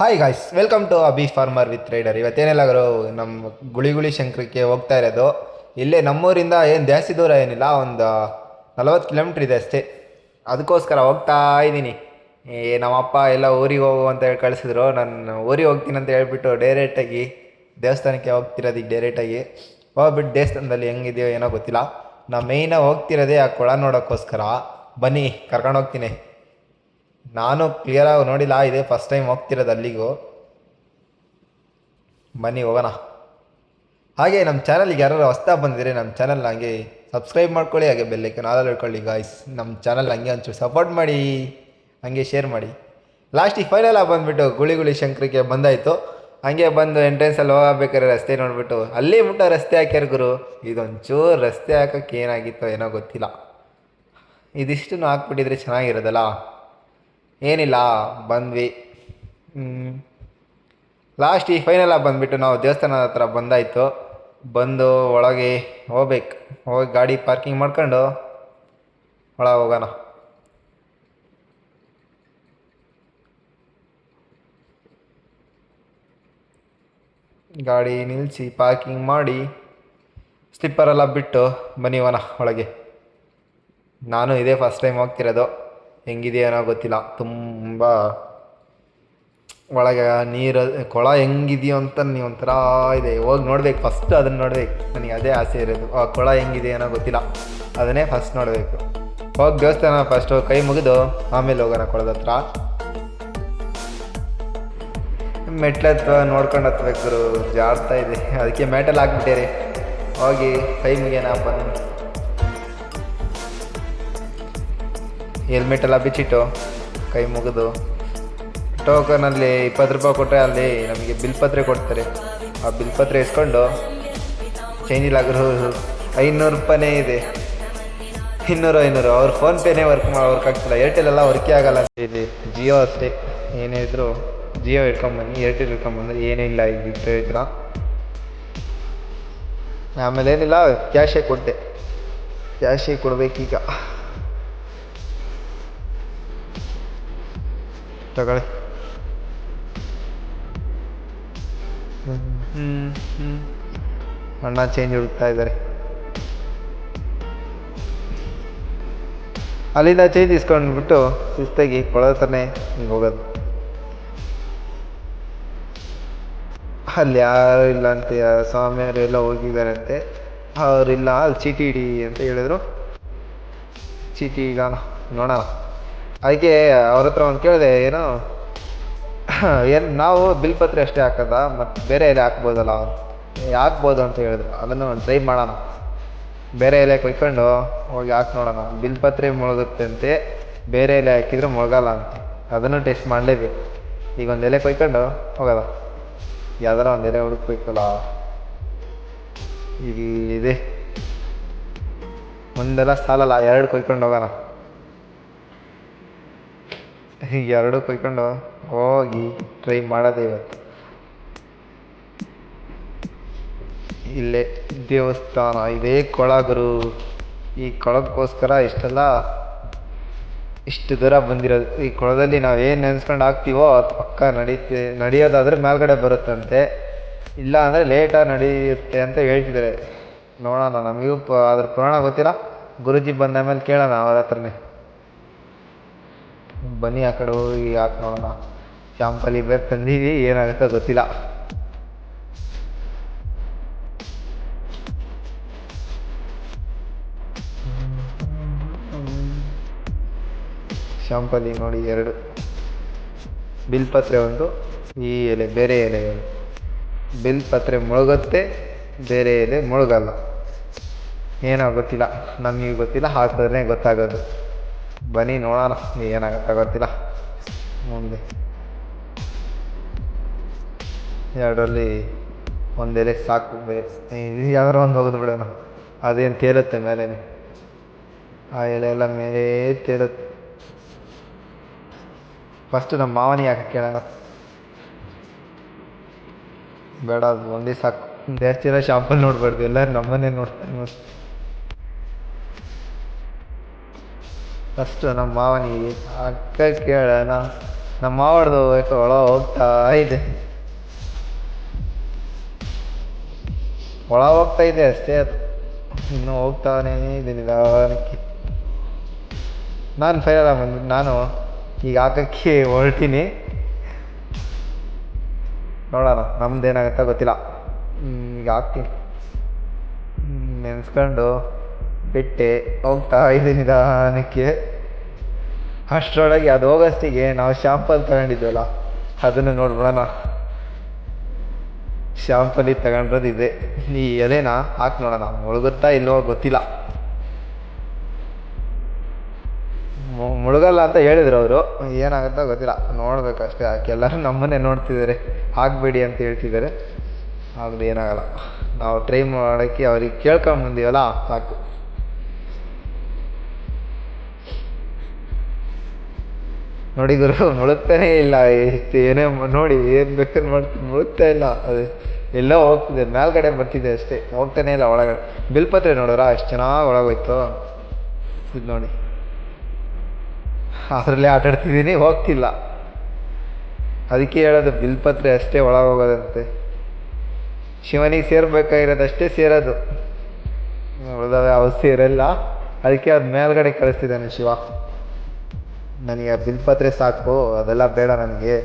Hi guys welcome to Abhi farmer with rider ಇವತ್ತೇನೆಲ್ಲಾಗರು ನಮ್ಮ ಗುಳಿ ಗುಳಿ ಶಂಕರಕ್ಕೆ ಹೋಗ್ತಾ ಇರೋದು. ಇಲ್ಲೇ ನಮ್ಮೂರಿಂದ ಏನು ಜಾಸ್ತಿ ದೂರ ಏನಿಲ್ಲ, ಒಂದು ನಲವತ್ತು ಕಿಲೋಮೀಟ್ರ್ ಇದೆ ಅಷ್ಟೇ. ಅದಕ್ಕೋಸ್ಕರ ಹೋಗ್ತಾ ಇದ್ದೀನಿ. ಏ, ನಮ್ಮಪ್ಪ ಎಲ್ಲ ಊರಿಗೆ ಹೋಗು ಅಂತ ಹೇಳಿ ಕಳಿಸಿದ್ರು. ನಾನು ಊರಿಗೆ ಹೋಗ್ತೀನಿ ಅಂತ ಹೇಳ್ಬಿಟ್ಟು ಡೈರೆಕ್ಟಾಗಿ ದೇವಸ್ಥಾನಕ್ಕೆ ಹೋಗ್ತಿರೋದು ಈಗ ಡೈರೆಕ್ಟಾಗಿ ಹೋಗ್ಬಿಟ್ಟು ದೇವಸ್ಥಾನದಲ್ಲಿ ಹೆಂಗಿದೆಯೋ ಏನೋ ಗೊತ್ತಿಲ್ಲ. ನಾ ಮೇಯ್ನಾಗಿ ಹೋಗ್ತಿರೋದೇ ಆ ಕೊಳ ನೋಡೋಕ್ಕೋಸ್ಕರ. ಬನ್ನಿ, ಕರ್ಕೊಂಡು ಹೋಗ್ತೀನಿ. ನಾನು ಕ್ಲಿಯರಾಗಿ ನೋಡಿಲ್ಲ, ಇದೇ ಫಸ್ಟ್ ಟೈಮ್ ಹೋಗ್ತಿರೋದು ಅಲ್ಲಿಗೂ. ಬನ್ನಿ ಹೋಗೋಣ. ಹಾಗೆ ನಮ್ಮ ಚಾನಲ್ಗೆ ಯಾರು ಹೊಸ್ತಾಗಿ ಬಂದಿದ್ರೆ ನಮ್ಮ ಚಾನಲ್ ಹಂಗೆ ಸಬ್ಸ್ಕ್ರೈಬ್ ಮಾಡ್ಕೊಳ್ಳಿ, ಹಾಗೆ ಬೆಲ್ಲೈಕನ್ ಆಲಲ್ ಇಟ್ಕೊಳ್ಳಿ ಗಾಯ್ಸ್ ನಮ್ಮ ಚಾನಲ್ ಹಂಗೆ ಒಂಚೂರು ಸಪೋರ್ಟ್ ಮಾಡಿ, ಹಂಗೆ ಶೇರ್ ಮಾಡಿ. ಲಾಸ್ಟಿಗೆ ಫೈನಲ್ ಆಗಿ ಬಂದುಬಿಟ್ಟು ಗುಳಿ ಗುಳಿ ಶಂಕ್ರಿಗೆ ಬಂದಾಯಿತು. ಹಂಗೆ ಬಂದು ಎಂಟ್ರೆನ್ಸಲ್ಲಿ ಹೋಗಬೇಕಾದ್ರೆ ರಸ್ತೆ ನೋಡಿಬಿಟ್ಟು, ಅಲ್ಲಿ ಮುಟ್ಟ ರಸ್ತೆ ಹಾಕ್ಯಾರ ಗುರು. ಇದೊಂಚೂರು ರಸ್ತೆ ಹಾಕೋಕ್ಕೆ ಏನಾಗಿತ್ತೋ ಏನೋ ಗೊತ್ತಿಲ್ಲ. ಇದಿಷ್ಟನ್ನು ಹಾಕ್ಬಿಟ್ಟಿದ್ರೆ ಚೆನ್ನಾಗಿರೋದಲ್ಲ? ಏನಿಲ್ಲ, ಬಂದ್ವಿ. ಲಾಸ್ಟ್ ಈ ಫೈನಲ್ ಆಗಿ ಬಂದುಬಿಟ್ಟು ನಾವು ದೇವಸ್ಥಾನದ ಹತ್ರ ಬಂದಾಯಿತು. ಬಂದು ಒಳಗೆ ಹೋಗ್ಬೇಕು. ಹೋಗಿ ಗಾಡಿ ಪಾರ್ಕಿಂಗ್ ಮಾಡ್ಕೊಂಡು ಒಳಗೆ ಹೋಗೋಣ. ಗಾಡಿ ನಿಲ್ಲಿಸಿ ಪಾರ್ಕಿಂಗ್ ಮಾಡಿ ಸ್ಲಿಪ್ಪರೆಲ್ಲ ಬಿಟ್ಟು ಬನ್ನಿವನ ಒಳಗೆ. ನಾನು ಇದೇ ಫಸ್ಟ್ ಟೈಮ್ ಹೋಗ್ತಿರೋದು. ಹೆಂಗಿದೆಯೇನೋ ಗೊತ್ತಿಲ್ಲ. ತುಂಬ ಒಳಗೆ ನೀರು, ಕೊಳ ಹೆಂಗಿದೆಯೋ ಅಂತ ನೀವು ಒಂಥರ ಇದೆ. ಹೋಗಿ ನೋಡ್ಬೇಕು ಫಸ್ಟ್ ಅದನ್ನು ನೋಡ್ಬೇಕು. ನನಗೆ ಅದೇ ಆಸೆ ಇರೋದು. ಆ ಕೊಳ ಹೆಂಗಿದೆಯೇನೋ ಗೊತ್ತಿಲ್ಲ. ಅದನ್ನೇ ಫಸ್ಟ್ ನೋಡಬೇಕು. ಹೋಗಿ ದೇವಸ್ಥಾನ ಫಸ್ಟು ಕೈ ಮುಗಿದು ಆಮೇಲೆ ಹೋಗೋಣ ಕೊಳದ ಹತ್ರ. ಮೆಟ್ಲು ಹತ್ರ ನೋಡ್ಕೊಂಡು ಹತ್ಬೇಕು ಗುರು. ಜಾಡ್ತಾ ಇದೆ. ಅದಕ್ಕೆ ಮೆಟಲ್ ಹಾಕ್ಬಿಟ್ಟೇರಿ ಹೋಗಿ ಕೈ ಮುಗಿಯೋಣ ಬಂದು ಹೆಲ್ಮೆಟ್ ಎಲ್ಲ ಬಿಚ್ಚಿಟ್ಟು ಕೈ ಮುಗಿದು. ಟೋಕನಲ್ಲಿ ಇಪ್ಪತ್ತು ರೂಪಾಯಿ ಕೊಟ್ಟರೆ ಅಲ್ಲಿ ನಮಗೆ ಬಿಲ್ ಪತ್ರೆ ಕೊಡ್ತಾರೆ. ಆ ಬಿಲ್ಪತ್ರೆ ಇಸ್ಕೊಂಡು ಚೇಂಜ್ ಗುರು. ಐನೂರು ರೂಪಾಯಿನೇ ಇದೆ. ಇನ್ನೂರು, ಐನೂರು. ಅವ್ರ ಫೋನ್ಪೇನೇ ವರ್ಕ್ ಮಾಡಿ ವರ್ಕ್ ಆಗ್ತಿಲ್ಲ. ಏರ್ಟೆಲ್ ಎಲ್ಲ ವರ್ಕೇ ಆಗಲ್ಲ. ಇದೆ ಜಿಯೋ ಅಷ್ಟೇ. ಏನೇ ಇದ್ರು ಜಿಯೋ ಇಟ್ಕೊಂಬನ್ನಿ ಏರ್ಟೆಲ್ ಇಟ್ಕೊಂಬಂದ್ರೆ ಏನೇ ಇಲ್ಲ ಈಗ ಇದ್ರ. ಆಮೇಲೆ ಏನಿಲ್ಲ ಕ್ಯಾಶೇ ಕೊಟ್ಟೆ. ಕ್ಯಾಶೇ ಕೊಡ್ಬೇಕೀಗ. ತಗೊಳ್ಳಿ. ಹ್ಮ್ ಅಣ್ಣ ಚೇಂಜ್ ಹುಡುಕ್ತಾ ಇದ್ದಾರೆ. ಅಲ್ಲಿಂದ ಚೇಂಜ್ ಇಸ್ಕೊಂಡ್ಬಿಟ್ಟು ಶಿಸ್ತಾಗಿ ಕೊಳತನೇ ಹಿಂಗೆ ಹೋಗೋದು. ಅಲ್ಲಿ ಯಾರು ಇಲ್ಲ ಅಂತ ಸ್ವಾಮಿಯವರು ಎಲ್ಲ ಹೋಗಿದ್ದಾರಂತೆ. ಅವರಿಲ್ಲ, ಅಲ್ಲಿ ಚೀಟಿ ಇಡಿ ಅಂತ ಹೇಳಿದ್ರು. ಚೀಟಿ ಈಗ ನೋಡೋಣ. ಅದಕ್ಕೆ ಅವ್ರ ಹತ್ರ ಒಂದು ಕೇಳಿದೆ, ಏನೋ, ಏನು, ನಾವು ಬಿಲ್ಪತ್ರೆ ಅಷ್ಟೇ ಹಾಕೋದ ಮತ್ತು ಬೇರೆ ಎಲೆ ಹಾಕ್ಬೋದಲ್ಲ ಹಾಕ್ಬೋದು ಅಂತ ಹೇಳಿದ್ರು. ಅದನ್ನು ಒಂದು ಟ್ರೈ ಮಾಡೋಣ. ಬೇರೆ ಎಲೆ ಕೊಯ್ಕೊಂಡು ಹೋಗಿ ಹಾಕಿ ನೋಡೋಣ. ಬಿಲ್ಪತ್ರೆ ಮುಳುಗುತ್ತೆ ಅಂತೆ, ಬೇರೆ ಎಲೆ ಹಾಕಿದ್ರೆ ಮುಳುಗಲ್ಲ ಅಂತ. ಅದನ್ನು ಟೆಸ್ಟ್ ಮಾಡಲೇಬೇಕು. ಈಗ ಒಂದು ಎಲೆ ಕೊಯ್ಕೊಂಡು ಹೋಗೋದ. ಯಾವ್ದಾರ ಒಂದು ಎಲೆ ಹುಡುಕ್ಬೇಕಲ್ಲ. ಈಗ ಇದೆ. ಒಂದೆಲ್ಲ ಸಾಲಲ್ಲ, ಎರಡು ಕೊಯ್ಕೊಂಡು ಹೋಗೋಣ. ಎರಡು ಕೊಯ್ಕೊಂಡು ಹೋಗಿ ಟ್ರೈ ಮಾಡೋದೇ ಇವತ್ತು. ಇಲ್ಲೇ ದೇವಸ್ಥಾನ ಇದೇ ಕೊಳಗರು. ಈ ಕೊಳಕ್ಕೋಸ್ಕರ ಇಷ್ಟೆಲ್ಲ ಇಷ್ಟು ದೂರ ಬಂದಿರೋದು. ಈ ಕೊಳದಲ್ಲಿ ನಾವು ಏನು ನೆನೆಸ್ಕೊಂಡು ಹಾಕ್ತೀವೋ ಅದು ಪಕ್ಕ ನಡೀತಿ, ನಡೆಯೋದಾದ್ರೆ ಮೇಲ್ಗಡೆ ಬರುತ್ತಂತೆ. ಇಲ್ಲ ಅಂದರೆ ಲೇಟಾಗಿ ನಡೆಯುತ್ತೆ ಅಂತ ಹೇಳ್ತಿದ್ದಾರೆ. ನೋಡೋಣ, ನಮಗೂ ಪ ಅದ್ರ ಪುರಾಣ ಗೊತ್ತಿಲ್ಲ. ಗುರುಜಿ ಬಂದ ಮೇಲೆ ಕೇಳೋಣ ಅವ್ರ ಹತ್ರನೇ. ಬನ್ನಿ ಆ ಕಡೆ ಹೋಗಿ ಹಾಕಿ ನೋಡೋಣ? ಶಾಂಪಲಿ ಬೇರೆ ತಂದೀವಿ ಏನಾಗುತ್ತೆ ಗೊತ್ತಿಲ್ಲ. ಶಾಂಪಲಿ ನೋಡಿ ಎರಡು. ಬಿಲ್ ಪತ್ರೆ ಒಂದು, ಈ ಎಲೆ ಬೇರೆ ಎಲೆ ಬಿಲ್ ಪತ್ರೆ ಮುಳುಗತ್ತೆ, ಬೇರೆ ಎಲೆ ಮುಳುಗಲ್ಲ. ಏನೋ ಗೊತ್ತಿಲ್ಲ, ನಮಗೆ ಗೊತ್ತಿಲ್ಲ ಹಾಕಿದ್ರೆ ಗೊತ್ತಾಗೋದು. ಬನ್ನಿ ನೋಡೋಣ ಏನಾಗುತ್ತೆ ಗೊತ್ತಿಲ್ಲ. ಮುಂದೆ. ಎರಡರಲ್ಲಿ ಒಂದೆಲೆ ಸಾಕು ಯಾವ್ದಾರು ಒಂದು ಹೋಗೋದು ಬಿಡೋಣ. ಅದೇನು ತೇಲುತ್ತೆ ಮೇಲೆ ಆ ಎಲೆ ಎಲ್ಲ ಮೇಲೆ ತೇಲುತ್ತೆ. ಫಸ್ಟು ನಮ್ಮ ಮಾವನಿ ಯಾಕೆ ಕೇಳೋಣ? ಬೇಡ, ಅದು ಒಂದೇ ಸಾಕು. ಜಾಸ್ತಿ ಎಲ್ಲ ಶಾಂಪಲ್ ನೋಡ್ಬಾರ್ದು, ಎಲ್ಲರೂ ನಮ್ಮನ್ನೇ ನೋಡ್ತಾರೆ. ಫಸ್ಟು ನಮ್ಮ ಮಾವನಿಗೆ ಅಕ್ಕ ಕೇಳೋಣ. ನಮ್ಮ ಮಾವಡ್ದು ಒಳ ಹೋಗ್ತಾ ಇದೆ. ಒಳ ಹೋಗ್ತಾ ಇದೆ ಅಷ್ಟೇ ಅದು. ಇನ್ನೂ ಹೋಗ್ತಾನೇ ಇದೆ ನಿಧಾನಕ್ಕೆ. ನಾನು ಫೈನಲ್ ನಾನು ಈಗ ಹಾಕಕ್ಕೆ ಹೊರಟಿನಿ. ನೋಡೋಣ, ನಮ್ದೇನಾಗುತ್ತಾ ಗೊತ್ತಿಲ್ಲ. ಈಗ ಹಾಕ್ತೀನಿ. ನೆನ್ಸ್ಕೊಂಡು ಬಿಟ್ಟೆ. ಹೋಗ್ತಾ ಇದೆ ನಿಧಾನಕ್ಕೆ. ಅಷ್ಟರೊಳಗೆ ಅದು ಹೋಗೋಷ್ಟಿಗೆ ನಾವು ಶಾಂಪಲ್ ತಗೊಂಡಿದ್ವಲ್ಲ, ಅದನ್ನು ನೋಡ್ಬಿಡೋಣ ಶಾಂಪಲ್ಲಿ ತಗೊಂಡ್ರದ್ದು. ಇದೆ ಈ ಎಲೆನ ಹಾಕಿ ನೋಡೋಣ. ಮುಳುಗುತ್ತಾ ಇಲ್ಲವೋ ಗೊತ್ತಿಲ್ಲ. ಮುಳುಗಲ್ಲ ಅಂತ ಹೇಳಿದ್ರು ಅವರು. ಏನಾಗುತ್ತೋ ಗೊತ್ತಿಲ್ಲ. ನೋಡ್ಬೇಕಷ್ಟೇ. ಎಲ್ಲರೂ ನಮ್ಮನ್ನೇ ನೋಡ್ತಿದ್ದಾರೆ. ಹಾಕ್ಬೇಡಿ ಅಂತ ಹೇಳ್ತಿದ್ದಾರೆ. ಆಗದೇ ಏನಾಗಲ್ಲ. ನಾವು ಟ್ರೈ ಮಾಡೋಕ್ಕೆ ಅವ್ರಿಗೆ ಕೇಳ್ಕೊಂಡು ಬಂದೀವಲ್ಲ, ಸಾಕು. ನೋಡಿ ಗುರು ಇಲ್ಲ ಎಷ್ಟು ಏನೇ ನೋಡಿ ಏನು ಬೇಕು ಮಾಡ್ತೀನಿ ಮುಳುಗ್ತಾ ಇಲ್ಲ. ಅದು ಎಲ್ಲೋ ಹೋಗ್ತಿದೆ, ಮೇಲ್ಗಡೆ ಬರ್ತಿದೆ ಅಷ್ಟೇ, ಹೋಗ್ತಾನೆ ಇಲ್ಲ ಒಳಗಡೆ. ಬಿಲ್ಪತ್ರೆ ನೋಡಿದ್ರ? ಎಷ್ಟು ಚೆನ್ನಾಗಿ ಒಳಗೋಯ್ತು? ಇದು ನೋಡಿ. ಅದರಲ್ಲೇ ಆಟ ಆಡ್ತಿದ್ದೀನಿ, ಹೋಗ್ತಿಲ್ಲ. ಅದಕ್ಕೆ ಹೇಳೋದು ಬಿಲ್ಪತ್ರೆ ಅಷ್ಟೇ ಒಳಗೆ ಹೋಗೋದಂತೆ ಶಿವನಿಗೆ ಸೇರ್ಬೇಕಾಗಿರೋದಷ್ಟೇ ಸೇರೋದು. ಅವಸ್ಥೆ ಇರಲ್ಲ ಅದಕ್ಕೆ ಅದು ಮೇಲ್ಗಡೆ ಕಳಿಸ್ತಿದ್ದಾನೆ ಶಿವ. ನನಗೆ ಬಿಲ್ ಬಿಲ್ಪತ್ರೆ ಸಾಕು ಅದೆಲ್ಲ ಬೇಡ ನನಗೆ.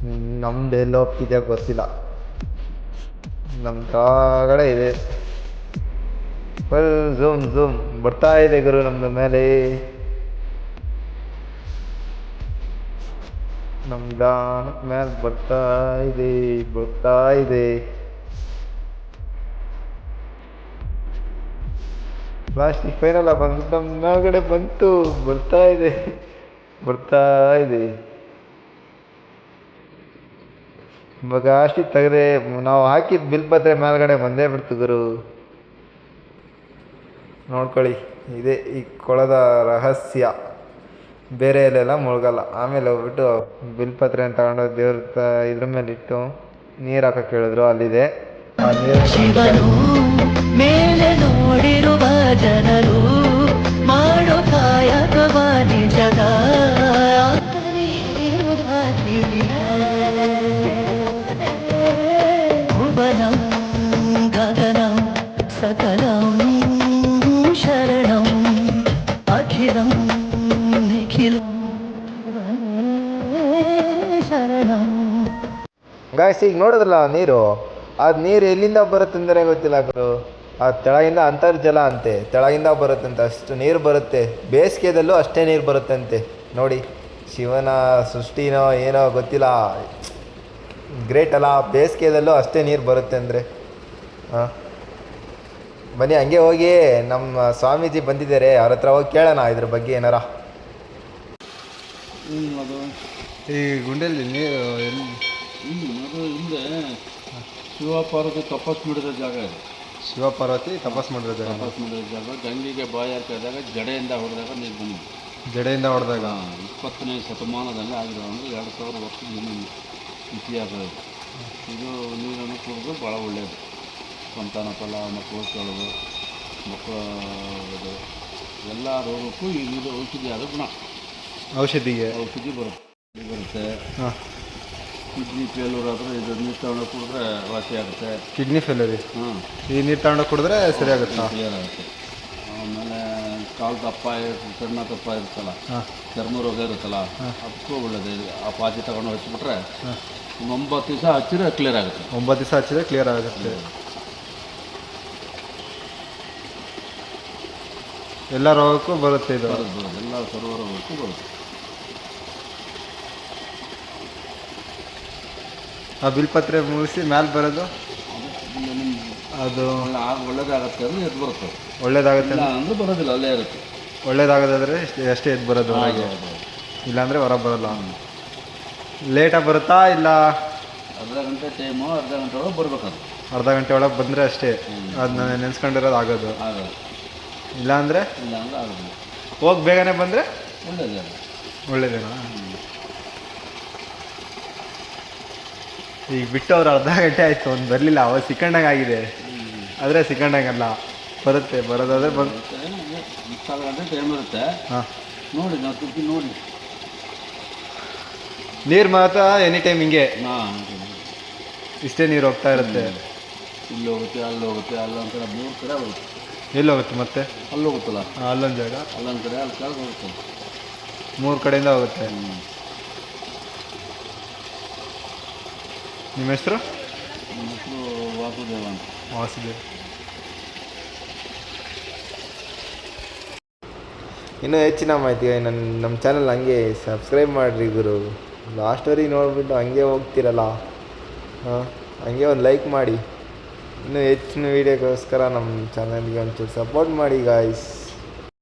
ಹ್ಮ್, ನಮ್ದು ಎಲ್ಲೋ ಇದೆ ಗೊತ್ತಿಲ್ಲ. ನಮ್ಮ ಕೆಳಗಡೆ ಇದೆ. ಫುಲ್ ಝೂಮ್ ಝೂಮ್ ಬರ್ತಾ ಇದೆ ಗುರು ನಮ್ದು ಮೇಲೆ. ನಮ್ದ ಮೇಲೆ ಬರ್ತಾ ಇದೆ ಬರ್ತಾ ಇದೆ. ಪ್ಲಾಸ್ಟಿಕ್ ಫೈನಲ್ಲ ಬಂದು ನಮ್ಮ ಮೇಲ್ಗಡೆ ಬಂತು ಬರ್ತಾ ಇದೆ ಬರ್ತಾ ಇದೆ ಇವಾಗ ಆಸ್ತಿ ನಾವು ಹಾಕಿದ ಬಿಲ್ ಪತ್ರೆ ಮೇಲ್ಗಡೆ ಬಂದೇ ಬಿಡ್ತು ಗುರು ನೋಡ್ಕೊಳ್ಳಿ ಇದೆ ಈ ಕೊಳದ ರಹಸ್ಯ ಬೇರೆ ಎಲ್ಲೆಲ್ಲ ಮುಳುಗಲ್ಲ ಆಮೇಲೆ ಹೋಗ್ಬಿಟ್ಟು ಬಿಲ್ ಪತ್ರೆ ತಗೊಂಡು ದೇವ್ರ ಇದ್ರ ಮೇಲೆ ಇಟ್ಟು ನೀರು ಹಾಕಕ್ಕೆ ಹೇಳಿದ್ರು ಅಲ್ಲಿದೆ ಆ ನೀರು ಮೇಲೆ ನೋಡಿರುವ ಜನರು ಮಾಡೋ ಕಾಯಕವ ನಿಜದ. ಭುವನಂ, ಗಗನಂ, ಸಕಲಂ ಶರಣಂ, ಅಖಿಲಂ, ನಿಖಿಲಂ. ಶರಣಂ. ಗಾಯ್ಸ್ ಈಗ ನೋಡಿದ್ರಲ್ಲ ನೀರು? ಅದು ನೀರು ಎಲ್ಲಿಂದ ಬರುತ್ತೆ ಅಂದರೆ ಗೊತ್ತಿಲ್ಲ ಆ ತೆಳಗಿಂದ ಅಂತರ್ಜಲ ಅಂತೆ ತೆಳಗಿಂದ ಬರುತ್ತಂತೆ ಅಷ್ಟು ನೀರು ಬರುತ್ತೆ. ಬೇಸಿಗೆದಲ್ಲೂ ಅಷ್ಟೇ ನೀರು ಬರುತ್ತಂತೆ. ನೋಡಿ ಶಿವನ ಸೃಷ್ಟಿನೋ ಏನೋ ಗೊತ್ತಿಲ್ಲ. ಗ್ರೇಟ್ ಅಲ್ಲ ಬೇಸಿಗೆದಲ್ಲೂ ಅಷ್ಟೇ ನೀರು ಬರುತ್ತೆ ಅಂದರೆ. ಹಾಂ? ಬನ್ನಿ ಹಂಗೆ ಹೋಗಿ ನಮ್ಮ ಸ್ವಾಮೀಜಿ ಬಂದಿದ್ದಾರೆ. ಅವ್ರ ಹತ್ರ ಹೋಗಿ ಕೇಳೋಣ ಇದ್ರ ಬಗ್ಗೆ ಏನಾರ. ಅದು ಈ ಗುಂಡೆಲ್ಲಿ ನೀರು ಹಿಂದೆ ಶಿವಪಾರ್ವತಿ ತಪ್ಪತ್ತು ಮಾಡಿದ ಜಾಗ ಇದು. ಶಿವ ತಪಸ್ ತಪಸ್ ಜಾಗ. ತಪಸ್ ಮಾಡಿದ ಜಾಗ. ಗಂಗೆಗೆ ಬಾಯಿ ಹಾಕಿದಾಗ ಜಡೆಯಿಂದ ಹೊಡೆದಾಗ ನೀರು ಬಂದಿದೆ. ಜಡೆಯಿಂದ ಹೊಡೆದಾಗ. ಇಪ್ಪತ್ತನೇ ಶತಮಾನದಲ್ಲಿ ಆಗಿರೋ ಅಂದರೆ ಎರಡು ಸಾವಿರ ವರ್ಷದ ಹಿಂದಿನ ಇತಿಹಾಸ ಇದು ಇದು ನೀರನ್ನು ಕುಡಿದು ಭಾಳ ಒಳ್ಳೆಯದು ಸಂತಾನ ಫಲ ಮಕ್ಕಳು ಕೇಳೋದು ಮಕ್ಕಳ ಇದು ಎಲ್ಲ ರೋಗಕ್ಕೂ ಈ ನೀರು ಆದ ಗುಣ. ಔಷಧಿಗೆ. ಔಷಧಿ ಬರುತ್ತೆ ಬರುತ್ತೆ. ಹಾಂ. ಕಿಡ್ನಿ ಫೇಲ್ಯೂರ್ ಆದರೆ ಇದು ನೀರು ತಗೊಂಡು ಕುಡಿದ್ರೆ ವಾಸಿ ಆಗುತ್ತೆ. ಕಿಡ್ನಿ ಫೇಲರಿ ಹಾಂ ಈ ನೀರು ತಗೊಂಡು ಕುಡಿದ್ರೆ ಸರಿ ಆಗುತ್ತಾ? ಕ್ಲಿಯರ್ ಆಗುತ್ತೆ. ಆಮೇಲೆ ಕಾಲು ದಪ್ಪ ಇರುತ್ತೆ ಸಣ್ಣ ದಪ್ಪ ಇರುತ್ತಲ್ಲ ಹಾಂ. ಚರ್ಮ ರೋಗ ಇರುತ್ತಲ್ಲ ಅದಕ್ಕೂ ಒಳ್ಳೇದು. ಇದು. ಆ ಪಾಚಿ ತಗೊಂಡು ಹಚ್ಚಿಬಿಟ್ರೆ ಒಂದು ಒಂಬತ್ತು ದಿವಸ ಹಚ್ಚಿದ್ರೆ ಕ್ಲಿಯರ್ ಆಗುತ್ತೆ. ಒಂಬತ್ತು ದಿವಸ ಹಚ್ಚಿದ್ರೆ ಕ್ಲಿಯರ್ ಆಗುತ್ತೆ. ಎಲ್ಲ ರೋಗಕ್ಕೂ ಬರುತ್ತೆ ಇದು. ಎಲ್ಲ ಸರ್ವ ರೋಗಕ್ಕೂ ಬರುತ್ತೆ. ಆ ಬಿಲ್ಪತ್ರೆ ಮುಗಿಸಿ ಮ್ಯಾಲೆ ಬರೋದು? ಅದು ಒಳ್ಳೇದಾಗತ್ತೆ ಅಂದ್ರೆ ಎದ್ದು ಬರುತ್ತೆ. ಒಳ್ಳೇದಾಗುತ್ತೆ ಅಂದರೆ? ಬರೋದಿಲ್ಲ ಅಲ್ಲೇ ಇರುತ್ತೆ. ಒಳ್ಳೇದಾಗೋದಾದ್ರೆ ಅಷ್ಟೇ ಎದ್ದು ಬರೋದು ಹಾಗೆ. ಇಲ್ಲಾಂದರೆ ಹೊರ ಬರೋಲ್ಲ. ಲೇಟಾಗಿ ಬರುತ್ತಾ ಇಲ್ಲ? ಅರ್ಧ ಗಂಟೆ ಟೈಮು ಅರ್ಧ ಗಂಟೆ ಒಳಗೆ ಬರ್ಬೇಕದು ಅರ್ಧ ಗಂಟೆ ಒಳಗೆ ಬಂದರೆ ಅಷ್ಟೇ. ಅದನ್ನ ನೆನೆಸ್ಕೊಂಡಿರೋದು ಆಗೋದು. ಆಗೋದು ಇಲ್ಲಾಂದರೆ? ಇಲ್ಲ ಅಂದರೆ ಆಗೋದಿಲ್ಲ. ಹೋಗಿ ಬೇಗನೆ ಬಂದರೆ? ಒಳ್ಳೇದೇ ಒಳ್ಳೇದೇನಾ? ಈಗ ಬಿಟ್ಟವ್ರು ಅರ್ಧ ಗಂಟೆ ಆಯಿತು ಅವ್ನು ಬರಲಿಲ್ಲ ಅವಾಗ ಸಿಕ್ಕಂಡಂಗೆ ಆಗಿದೆ. ಆದರೆ ಸಿಕ್ಕಂಡಂಗಲ್ಲ. ಬರುತ್ತೆ ಬರೋದಾದ್ರೆ ಬಂದು ಗಂಟೆ ಟೈಮ್ ಇರುತ್ತೆ ಹಾಂ. ನೋಡಿ ನಾವು ತುಂಬಿ ನೋಡಿ ನೀರು ಮಾತ್ರ ಎನಿ ಟೈಮ್ ಹಿಂಗೆ. ಹಾಂ ಇಷ್ಟೇ ನೀರು ಹೋಗ್ತಾ ಇರುತ್ತೆ. ಇಲ್ಲಿ ಹೋಗುತ್ತೆ ಅಲ್ಲಿ ಹೋಗುತ್ತೆ ಅಲ್ಲೊಂದು ಕಡೆ ಮೂರು ಕಡೆ ಹೋಗುತ್ತೆ ಎಲ್ಲಿ ಹೋಗುತ್ತೆ ಮತ್ತೆ? ಅಲ್ಲಿ ಹೋಗುತ್ತಲ್ಲ ಅಲ್ಲೊಂದು ಜಾಗ. ಅಲ್ಲೊಂದು ಕಡೆ ಅಲ್ಲಿ ಕೆಳಗೆ ಹೋಗುತ್ತೆ. ಮೂರು ಕಡೆಯಿಂದ ಹೋಗುತ್ತೆ. ನಿಮ್ಮ ಹೆಸರು? ವಾಸುದೇವ ವಾಸುದೇವ್. ಇನ್ನೂ ಹೆಚ್ಚಿನ ಮಾಹಿತಿ ನನ್ನ ನಮ್ಮ ಚಾನಲ್ ಹಂಗೆ ಸಬ್ಸ್ಕ್ರೈಬ್ ಮಾಡಿರಿ ಗುರು. ಲಾಸ್ಟ್ವರೆಗೆ ನೋಡಿಬಿಟ್ಟು ಹಂಗೆ ಹೋಗ್ತಿರಲ್ಲ. ಹಾಂ ಹಂಗೆ ಒಂದು ಲೈಕ್ ಮಾಡಿ. ಇನ್ನೂ ಹೆಚ್ಚಿನ ವೀಡಿಯೋಗೋಸ್ಕರ ನಮ್ಮ ಚಾನಲ್ಗೆ ಒಂಚೂರು ಸಪೋರ್ಟ್ ಮಾಡಿ ಗಾಯ್ಸ್